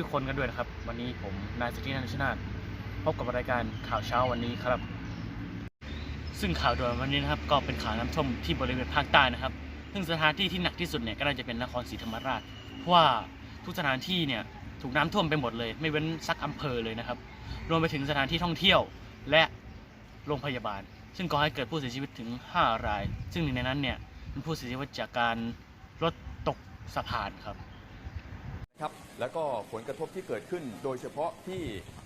ทุกคนกันด้วยนะครับ วันนี้ผมนายสิทธินันชนาธพบกับรายการข่าวเช้าวันนี้ครับ ซึ่งข่าวด่วนวันนี้นะครับ ก็เป็นข่าวน้ำท่วมที่บริเวณภาคใต้นะครับ ซึ่งสถานที่ที่หนักที่สุดเนี่ยก็น่าจะเป็นนครศรีธรรมราชเพราะว่าทุกสถานที่เนี่ยถูกน้ำท่วมไปหมดเลย ไม่เว้นสักอำเภอเลยนะครับ รวมไปถึงสถานที่ท่องเที่ยวและโรงพยาบาล ซึ่งก่อให้เกิดผู้เสียชีวิตถึง 5 ราย ซึ่งหนึ่งในนั้นเนี่ยเป็นผู้เสียชีวิตจากการรถตกสะพานครับ ครับแล้วก็ผลกระทบที่เกิดขึ้น โดยเฉพาะที่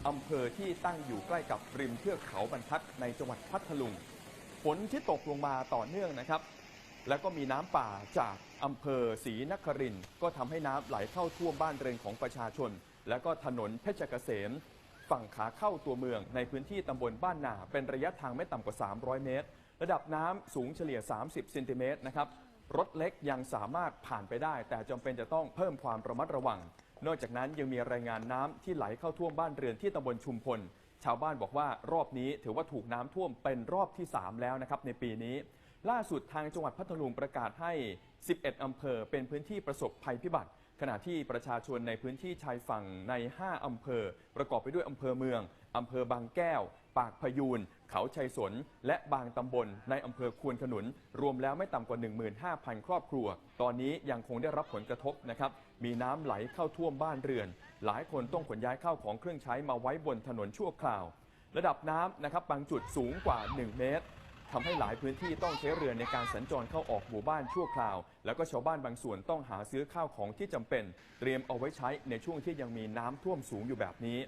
อำเภอที่ตั้งอยู่ใกล้กับริมเทือกเขาบรรทัดในจังหวัดพัทลุงฝนที่ตกลงมาต่อเนื่องนะครับ แล้วก็มีน้ำป่าจากอำเภอศรีนครินก็ทำให้น้ำไหลเข้าท่วมบ้านเรือนของประชาชน แล้วก็ถนนเพชรเกษมฝั่งขาเข้าตัวเมืองในพื้นที่ตำบลบ้านนา เป็นระยะทางไม่ต่ำกว่า 300 เมตร ระดับน้ำสูงเฉลี่ย 30 เซนติเมตรนะครับ รถเล็กยังสามารถผ่านไปได้ แต่จำเป็นจะต้องเพิ่มความระมัดระวัง นอกจากนั้นยังมีรายงานน้ำที่ไหลเข้าท่วมบ้านเรือนที่ตำบลชุมพล ชาวบ้านบอกว่ารอบนี้ถือว่าถูกน้ำท่วมเป็นรอบที่ 3 แล้วนะครับในปีนี้ ล่าสุดทางจังหวัดพัทลุงประกาศให้ 11 อำเภอเป็นพื้นที่ประสบภัยพิบัติ ขณะที่ประชาชนในพื้นที่ชายฝั่งใน 5 อำเภอ ประกอบไปด้วยอำเภอเมือง อำเภอบางแก้ว ปากพยูน เขาชัยสน และบางตำบลในอำเภอควนขนุน รวมแล้วไม่ต่ำกว่า 15,000 ครอบครัว ตอนนี้ยังคงได้รับผลกระทบนะครับ มีน้ำไหลเข้าท่วมบ้านเรือน หลายคนต้องขนย้ายเข้าวของเครื่องใช้มาไว้บนถนนชั่วคราว ระดับน้ำนะครับบางจุดสูงกว่า 1 เมตรทำให้หลายพื้นที่ต้องใช้เรือในการสัญจรเข้าออกหมู่บ้านชั่วคราว แล้วก็ชาวบ้านบางส่วนต้องหาซื้อข้าวของที่จำเป็น เตรียมเอาไว้ใช้ในช่วงที่ยังมีน้ำท่วมสูงอยู่แบบนี้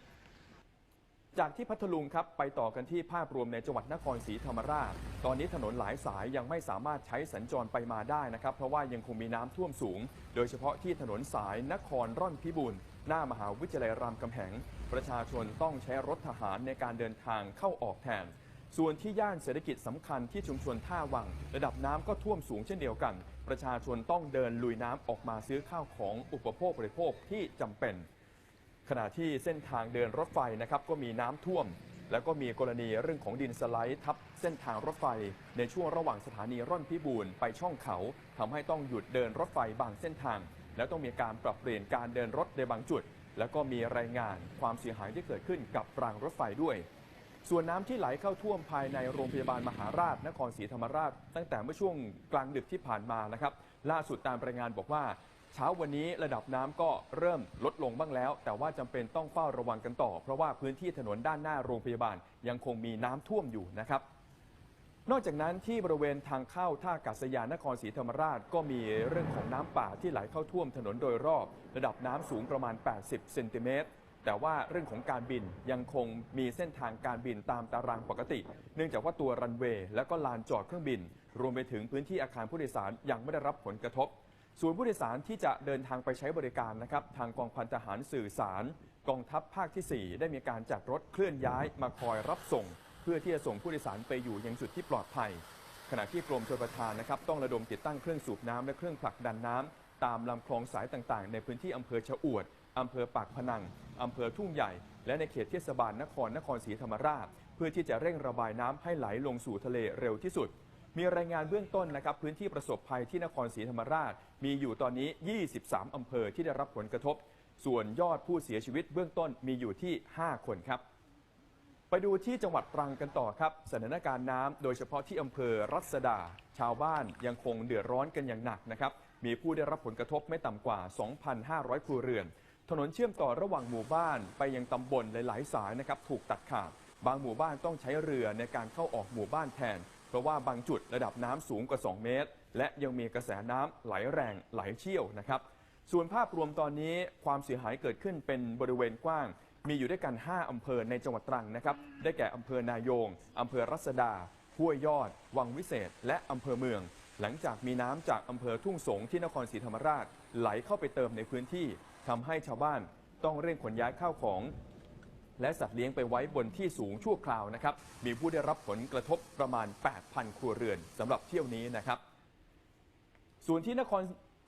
จากที่พัทลุงครับไปต่อกันที่ภาพรวมในจังหวัดนครศรีธรรมราช ตอนนี้ถนนหลายสายยังไม่สามารถใช้สัญจรไปมาได้นะครับ เพราะว่ายังคงมีน้ำท่วมสูง โดยเฉพาะที่ถนนสายนครร่อนพิบูลหน้ามหาวิทยาลัยรามคำแหง ประชาชนต้องใช้รถทหารในการเดินทางเข้าออกแทน ส่วนที่ย่านเศรษฐกิจสำคัญที่ชุมชนท่าวัง ระดับน้ำก็ท่วมสูงเช่นเดียวกัน ประชาชนต้องเดินลุยน้ำออกมาซื้อข้าวของอุปโภคบริโภคที่จำเป็น ขณะที่เส้นทางเดินรถไฟนะครับก็มีน้ำท่วม แล้วก็มีกรณีเรื่องของดินสไลด์ทับเส้นทางรถไฟ ในช่วงระหว่างสถานีร่อนพิบูลไปช่องเขาทำให้ต้องหยุดเดินรถไฟบางเส้นทาง แล้วต้องมีการปรับเปลี่ยนการเดินรถในบางจุด แล้วก็มีรายงานความเสียหายที่เกิดขึ้นกับรางรถไฟด้วยส่วนน้ำที่ไหลเข้าท่วมภายในโรงพยาบาลมหาราชนครศรีธรรมราช ตั้งแต่เมื่อช่วงกลางดึกที่ผ่านมานะครับ ล่าสุดตามรายงานบอกว่า เช้าวันนี้ระดับน้ำก็เริ่มลดลงบ้างแล้ว แต่ว่าจำเป็นต้องเฝ้าระวังกันต่อ เพราะว่าพื้นที่ถนนด้านหน้าโรงพยาบาลยังคงมีน้ำท่วมอยู่นะครับ นอกจากนั้นที่บริเวณทางเข้าท่าอากาศยานนครศรีธรรมราชก็มีเรื่องของน้ำป่าที่ไหลเข้าท่วมถนนโดยรอบ ระดับน้ำสูงประมาณ 80 เซนติเมตร แต่ว่าเรื่องของการบินยังคงมีเส้นทางการบินตามตารางปกติ เนื่องจากว่าตัวรันเวย์และก็ลานจอดเครื่องบิน รวมไปถึงพื้นที่อาคารผู้โดยสารยังไม่ได้รับผลกระทบ ส่วนผู้โดยสารที่จะเดินทางไปใช้บริการนะครับ ทางกองพันทหารสื่อสาร กองทัพภาคที่ 4 ได้มีการจัดรถเคลื่อนย้ายมาคอยรับส่ง เพื่อที่จะส่งผู้โดยสารไปอยู่ยังจุดที่ปลอดภัย ขณะที่กรมชลประทานนะครับต้องระดมติดตั้งเครื่องสูบน้ำและเครื่องผลักดันน้ำตามลำคลองสายต่างๆ ในพื้นที่อำเภอชะอวดอำเภอปากพนังอำเภอทุ่งใหญ่ และในเขตเทศบาลนครนครศรีธรรมราช เพื่อที่จะเร่งระบายน้ำให้ไหลลงสู่ทะเลเร็วที่สุด มีรายงานเบื้องต้นนะครับพื้นที่ประสบภัยที่นครศรีธรรมราช มีอยู่ตอนนี้ 23 อำเภอที่ได้รับผลกระทบ ส่วนยอดผู้เสียชีวิตเบื้องต้นมีอยู่ที่ 5 คนครับ ไปดูที่จังหวัดตรังกันต่อครับ สถานการณ์น้ำโดยเฉพาะที่อำเภอรัศดา ชาวบ้านยังคงเดือดร้อนกันอย่างหนักนะครับ มีผู้ได้รับผลกระทบไม่ต่ำกว่า 2,500 ครัวเรือน ถนนเชื่อมต่อระหว่างหมู่บ้านไปยังตำบลหลาย ๆ สายนะครับถูกตัดขาด บางหมู่บ้านต้องใช้เรือในการเข้าออกหมู่บ้านแทน ราะว่าบางจุดระดับน้ำสูงกว่า 2 เมตร และยังมีกระแสน้ำไหลแรงไหลเชี่ยวนะครับ ส่วนภาพรวมตอนนี้ความเสียหายเกิดขึ้นเป็นบริเวณกว้าง มีอยู่ด้วยกัน 5 อำเภอในจังหวัดตรังนะครับ ได้แก่อำเภอนายงอำเภอรัศดา ห้วยยอด วังวิเศษ และอำเภอเมือง หลังจากมีน้ำจากอำเภอทุ่งสงที่นครศรีธรรมราช ไหลเข้าไปเติมในพื้นที่ทำให้ชาวบ้านต้องเร่งขนย้ายข้าวของ และสัตว์เลี้ยงไปไว้บนที่สูงชั่วคราวนะครับ มีผู้ได้รับผลกระทบประมาณ 8,000 ครัวเรือนสำหรับเที่ยวนี้นะครับ ส่วนที่นคร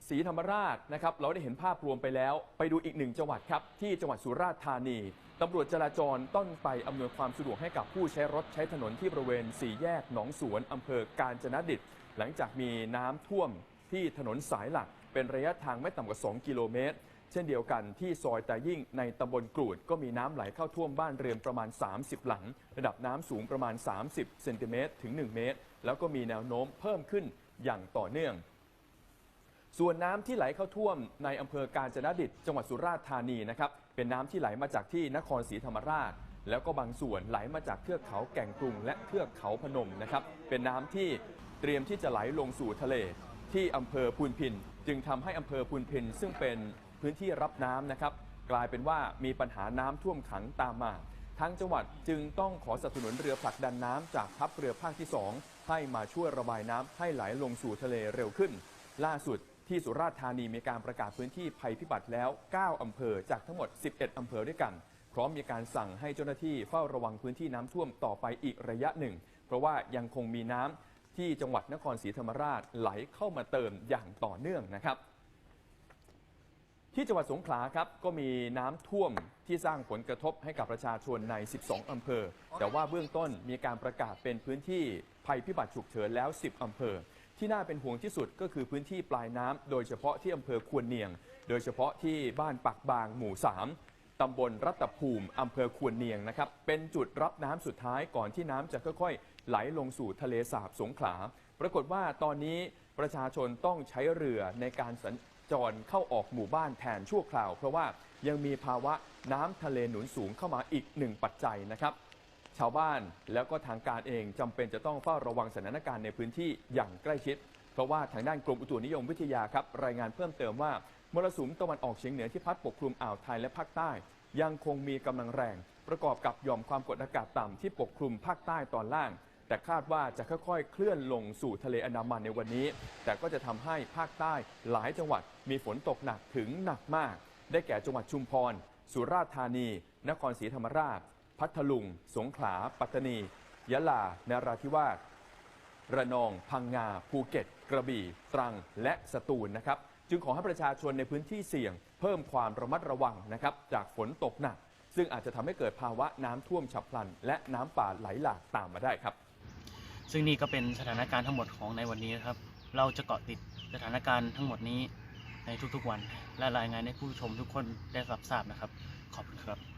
ศรีธรรมราชนะครับ เราได้เห็นภาพรวมไปแล้ว ไปดูอีกหนึ่งจังหวัดครับ ที่จังหวัดสุราษฎร์ธานีตำรวจจราจรต้องไปอำนวยความสะดวกให้กับผู้ใช้รถใช้ถนนที่บริเวณสี่แยกหนองสวนอำเภอกาญจนดิตหลังจากมีน้ำท่วมที่ถนนสายหลัก เป็นระยะทางไม่ต่ำกว่า 2 กิโลเมตร เช่นเดียวกันที่ซอยแตายิ่งในตำบลกรูด ก็มีน้ำไหลเข้าท่วมบ้านเรือนประมาณ 30 หลัง ระดับน้ำสูงประมาณ 30 เซนติเมตรถึง 1 เมตร แล้วก็มีแนวโน้มเพิ่มขึ้นอย่างต่อเนื่องส่วนน้ำที่ไหลเข้าท่วมในอำเภอกาญจนดิตจังหวัดสุราษฎร์ธานีนะครับเป็นน้ำที่ไหลมาจากที่นครศรีธรรมราช แล้วก็บางส่วนไหลมาจากเทือกเขาแก่งกรุง และเทือกเขาพนมนะครับเป็นน้ำที่เตรียมที่จะไหลลงสู่ทะเล ที่อำเภอพูนพิน จึงทำให้อำเภอพูนพินซึ่งเป็นพื้นที่รับน้ำนะครับ กลายเป็นว่ามีปัญหาน้ำท่วมขังตามมาทางจังหวัดจึงต้องขอสนับสนุนเรือผลักดันน้ำจากทัพเรือภาคที่ 2 ให้มาช่วยระบายน้ำให้ไหลลงสู่ทะเลเร็วขึ้น ล่าสุดที่สุราษฎร์ธานีมีการประกาศพื้นที่ภัยพิบัติแล้ว 9อำเภอจากทั้งหมด 11อำเภอด้วยกัน พร้อมมีการสั่งให้เจ้าหน้าที่เฝ้าระวังพื้นที่น้ำท่วมต่อไปอีกระยะหนึ่ง เพราะว่ายังคงมีน้ำ ที่จังหวัดนครศรีธรรมราชไหลเข้ามาเติมอย่างต่อเนื่องนะครับ ที่จังหวัดสงขลาครับก็มีน้ำท่วมที่สร้างผลกระทบให้กับประชาชนใน 12อำเภอ แต่ว่าเบื้องต้นมีการประกาศเป็นพื้นที่ภัยพิบัติฉุกเฉินแล้ว 10อำเภอ ที่น่าเป็นห่วงที่สุดก็คือพื้นที่ปลายน้ำโดยเฉพาะที่อำเภอควนเนียง โดยเฉพาะที่บ้านปักบางหมู่ 3 ตำบลรัตภูมิอำเภอควรเนียงนะครับ เป็นจุดรับน้ำสุดท้ายก่อนที่น้ำจะค่อยๆ ไหลลงสู่ทะเลสาบสงขลา ปรากฏว่าตอนนี้ประชาชนต้องใช้เรือในการสัญจรเข้าออกหมู่บ้านแทนชั่วคราว เพราะว่ายังมีภาวะน้ำทะเลหนุนสูงเข้ามาอีกหนึ่งปัจจัยนะครับ ชาวบ้านแล้วก็ทางการเองจำเป็นจะต้องเฝ้าระวังสถานการณ์ในพื้นที่อย่างใกล้ชิด เพราะว่าทางด้านกรมอุตุนิยมวิทยาครับรายงานเพิ่มเติมว่า มรสุมตะวันออกเฉียงเหนือที่พัดปกคลุมอ่าวไทยและภาคใต้ ยังคงมีกำลังแรง ประกอบกับหย่อมความกดอากาศต่ำที่ปกคลุมภาคใต้ตอนล่าง แต่คาดว่าจะค่อยๆ เคลื่อนลงสู่ทะเลอันดามันในวันนี้ แต่ก็จะทำให้ภาคใต้หลายจังหวัดมีฝนตกหนักถึงหนักมาก ได้แก่จังหวัดชุมพร สุราษฎร์ธานี นครศรีธรรมราช พัทลุง สงขลา ปัตตานี ยะลา นราธิวาส ระนอง พังงา ภูเก็ต กระบี่ ตรัง และสตูลนะครับ จึงขอให้ประชาชนในพื้นที่เสี่ยง เพิ่มความระมัดระวังนะครับจากฝนตกหนัก ซึ่งอาจจะทำให้เกิดภาวะน้ำท่วมฉับพลัน และน้ำป่าไหลหลากตามมาได้ครับ ซึ่งนี่ก็เป็นสถานการณ์ทั้งหมดของในวันนี้นะครับ เราจะเกาะติดสถานการณ์ทั้งหมดนี้ในทุกๆวัน และรายงานให้ผู้ชมทุกคนได้รับทราบนะครับ ขอบคุณครับ